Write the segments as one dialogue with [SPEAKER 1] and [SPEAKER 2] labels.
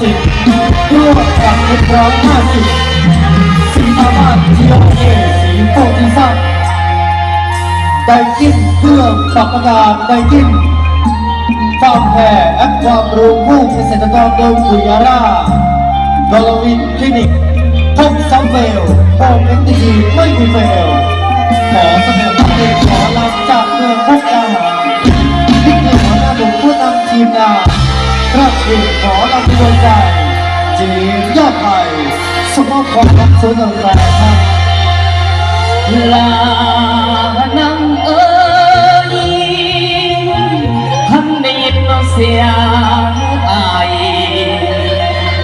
[SPEAKER 1] สิบรวมกับเอ็มร้อยห้าสิบสีมาบ้าเจียวเอสีโพธิสัตว์ได้กินเครื่องปรับอากาศได้กินฟาร์มแพร์แอปความรู้ผู้เกษตรกรโดยคุยาร่าดอลวินคลินิกทงซัมเวลโฮมเอ็นทีไม่มีเฟลขอเสนอพระเอกขอลำจากเมืองพุกดาหารที่คือหัวหน้าหนุ่มผู้นำทีมงานพระเอกขอ ลำดวงใจจีนยอดไทยสมมติของรับซื้อหนึ่งายครับ
[SPEAKER 2] ลานังเอ้ยท่านได้ยินเสียงไอ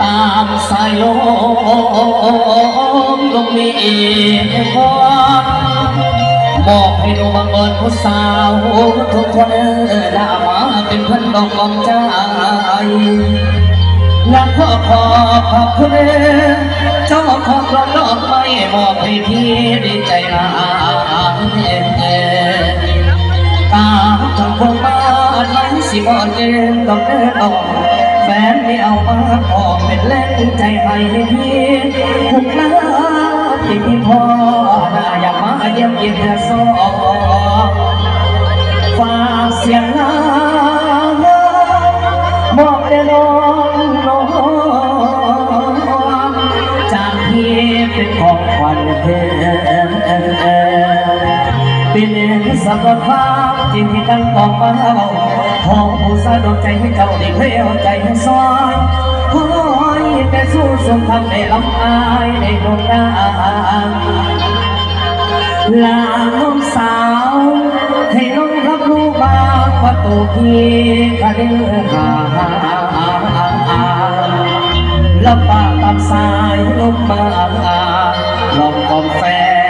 [SPEAKER 2] ตามสายลมลงมีพรบอกให้ดูบังเอิญผู้สาวทุกคนด่ามาเป็นเพื่อนดอกกองใจ และขอขอขอบคุณเจ้าของกลองดอกไม้มอบให้พี่ดีใจหลายตามทางพวงบ้านไม้สิบอนเดินดอกเดินดอกแฟนไม่เอามาขอเป็นแรงใจให้พี่ทุกครั้งที่พี่พ่อน่าอยากมาเยี่ยมเยียนเธอสองฝากเสียงลา เป็นของขวัญเธอเป็นสำหรับความจริงที่กันบอกมาขอผู้สาดใจให้เจ้าได้เพลวใจให้ซอยขอให้แต่สู้สมทำในลำอายในดวงดาลาน้องสาว ให้น้องรับรู้บ้างว่าตัวพี่ก็เดินหาแล้วปากตามสายลมมา ลอง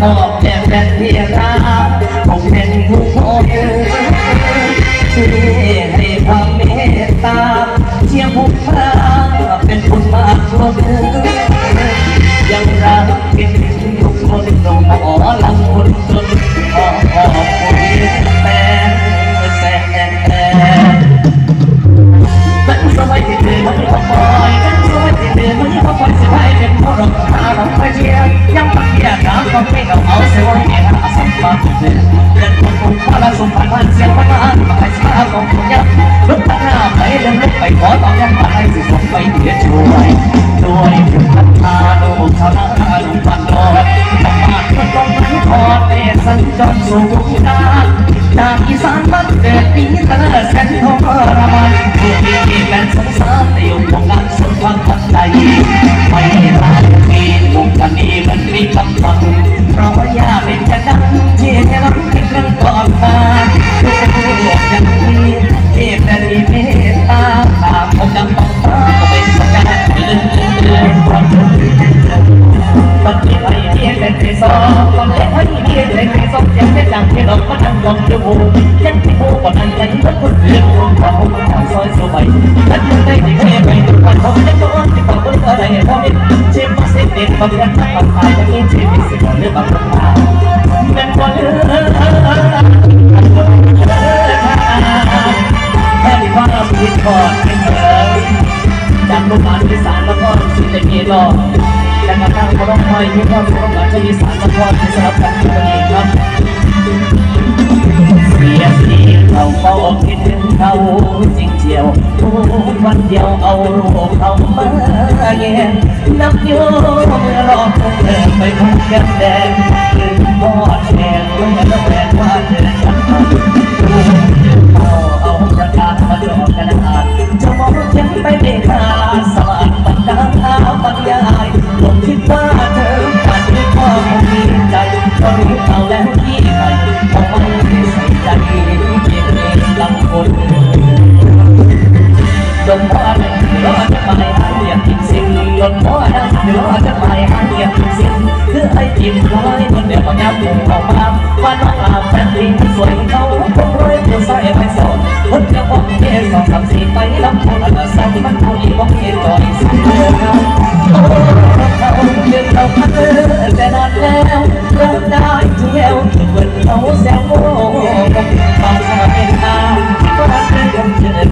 [SPEAKER 2] บตั เกียร์น้ำ อยมีความสุขกับจะมีสารละครที่สลับกันอยู่นี้ครับเสียทีเขาเฝ้าคิดถึงเขาจริงเจียวทุกวันเดียวเอาลูกเขามาแย่นับโยมรอเธอไปคงแก้มแดงคืนพ่อแทนเมื่อแฟนว่าเธอฉันเอาเอาประกาศมาจอกระดาษจะมองฉันไปเด็กขา ลมพ่อนั้นรอจะไปหาเรียกินสิ่งลมพ่อนั้นรอจะไปหาเรียกินสิ่งคือไอ้จิ้มร้อยมันเดี๋ยวมันยับผมออกมาวันว่าอาบแฟนดีสวยเขาคงรวยผู้ใส่ไปสอนคนจะบอกเท่สองสามสี่ไปลำพูนอันสันมันผู้ดีกบอกเท่ต่อยสักเดือนเขาเขาเดินเราพันแต่นานแล้วเริ่มได้เที่ยวเหมือนเขาแซวโง่บางครั้งเป็นทาก็รักเธอคงเจอ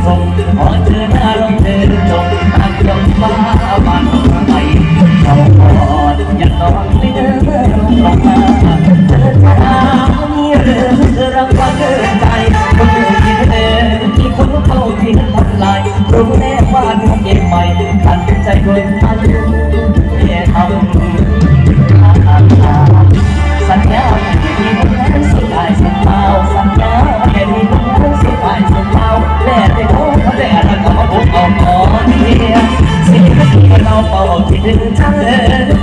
[SPEAKER 2] เราเป่าที่ดึงเธอ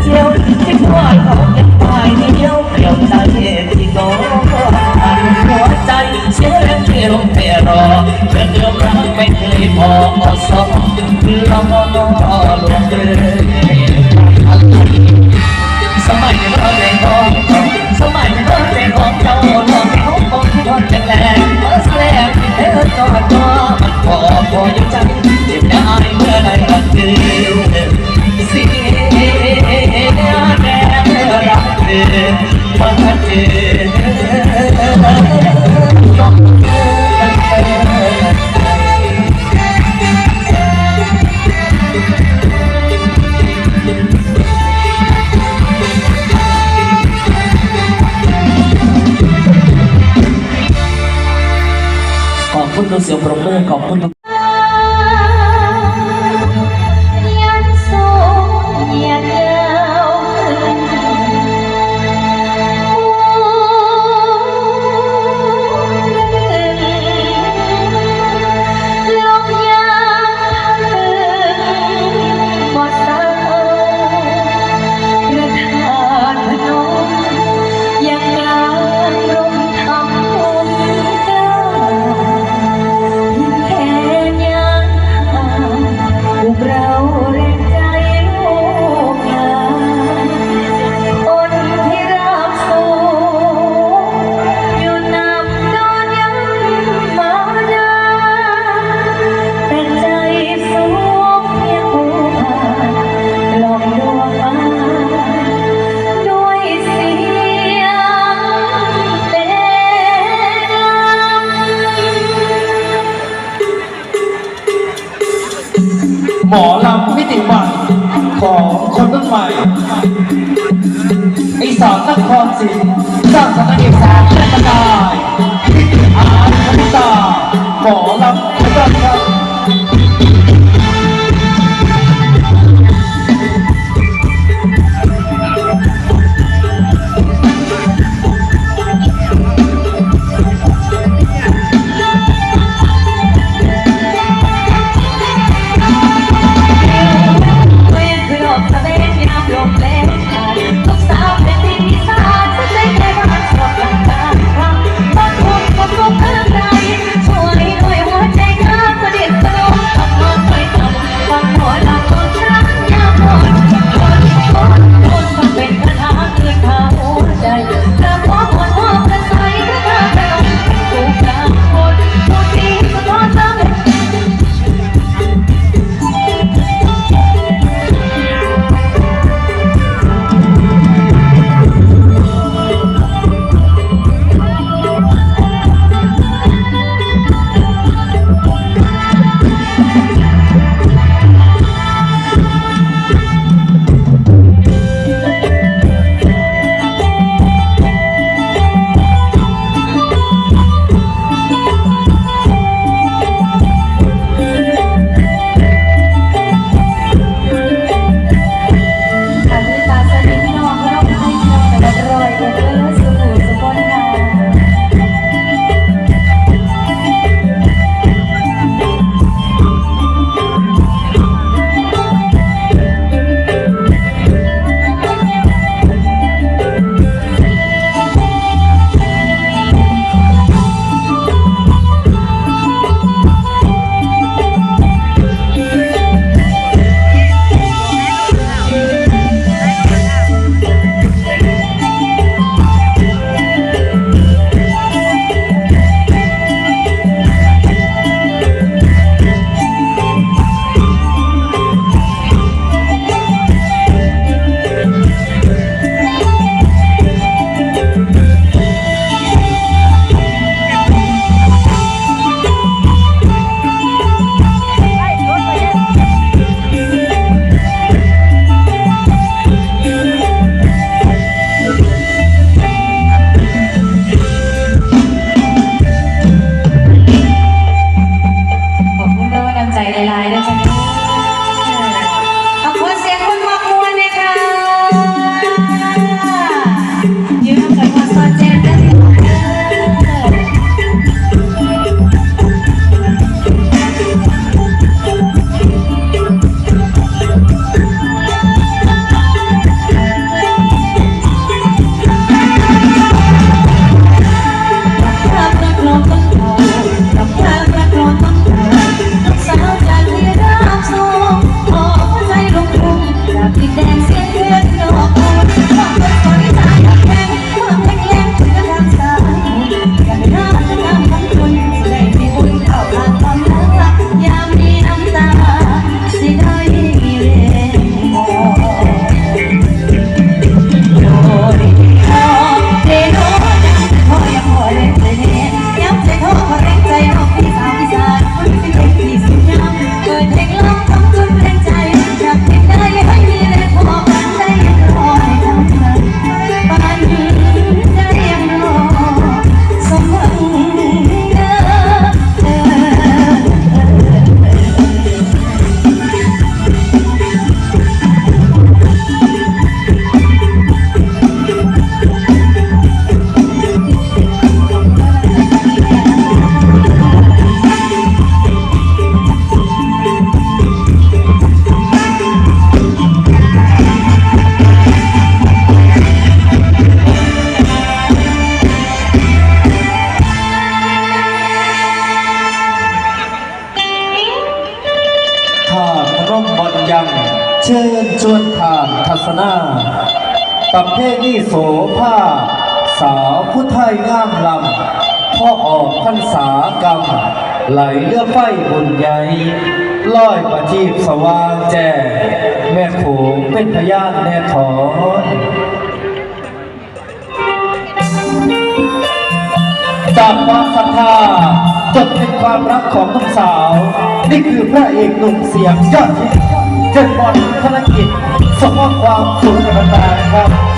[SPEAKER 2] เที่ยวที่ว่าเขาเก็บไปเดียวเปลี่ยวใจที่โตอันหัวใจเชื่อที่ลงไปรอเพื่อเดียวรักไม่เคยพอสองคือเรามองลงเดินสมัยเราเด็กขอ ขอบคุณทุกเสียงปรบมือขอบคุณ
[SPEAKER 3] คนรุ่นใหม่
[SPEAKER 1] ไอสอนนครศรีสร้างสรรค์เอกสารและกระจาย
[SPEAKER 3] สนาตับ
[SPEAKER 1] เภทนิโสภาสาวผู้ไทยงามลำพ่อออกพันษากรรม ไหลเลือดไฟบุญใหญ่ลอยประทีปสว่างแจ้งแม่โขงเป็นพยานแน่ถอนจากความศรัทธาจดเป็นความรักของน้องสาว นี่คือพระเอกหนุ่มเสียงยอดเยี่
[SPEAKER 2] ยม จะดบอลธนกิจสมมติความสุขกันตาครับ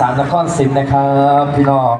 [SPEAKER 2] สามนครสิน
[SPEAKER 1] นะครับ พี่น้อง